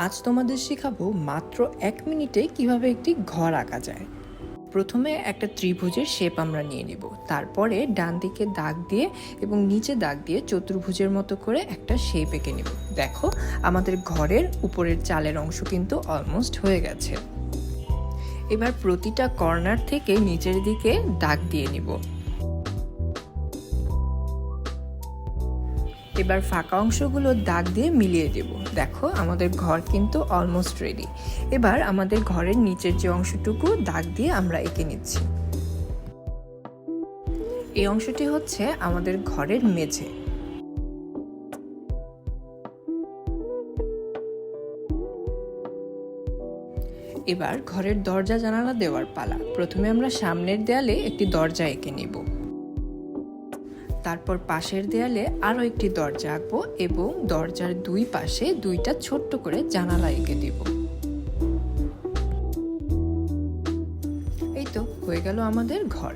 আজ তোমাদের শেখাবো মাত্র এক মিনিটে কীভাবে একটি ঘর আঁকা যায়। প্রথমে একটা ত্রিভুজের শেপ আমরা নিয়ে নিব। তারপরে ডান দিকে দাগ দিয়ে এবং নিচে দাগ দিয়ে চতুর্ভুজের মতো করে একটা শেপ এঁকে নেব। দেখো, আমাদের ঘরের উপরের চালের অংশ কিন্তু অলমোস্ট হয়ে গেছে। এবার প্রতিটা কর্নার থেকে নিচের দিকে দাগ দিয়ে নিব। এবার ফাঁকা অংশগুলো দাগ দিয়ে মিলিয়ে দেব। দেখো, আমাদের ঘর কিন্তু অলমোস্ট রেডি এবার আমাদের ঘরের নিচের যে অংশটুকু দাগ দিয়ে আমরা এঁকে নিচ্ছি। এই অংশটি হচ্ছে আমাদের ঘরের মেঝে। এবার ঘরের দরজা জানালা দেওয়ার পালা। প্রথমে আমরা সামনের দেয়ালে একটি দরজা এঁকে নিব। তারপর পাশের দেয়ালে আরও একটি দরজা আঁকবো এবং দরজার দুই পাশে দুইটা ছোট্ট করে জানালা এঁকে দিব। এই তো, হয়ে গেল আমাদের ঘর।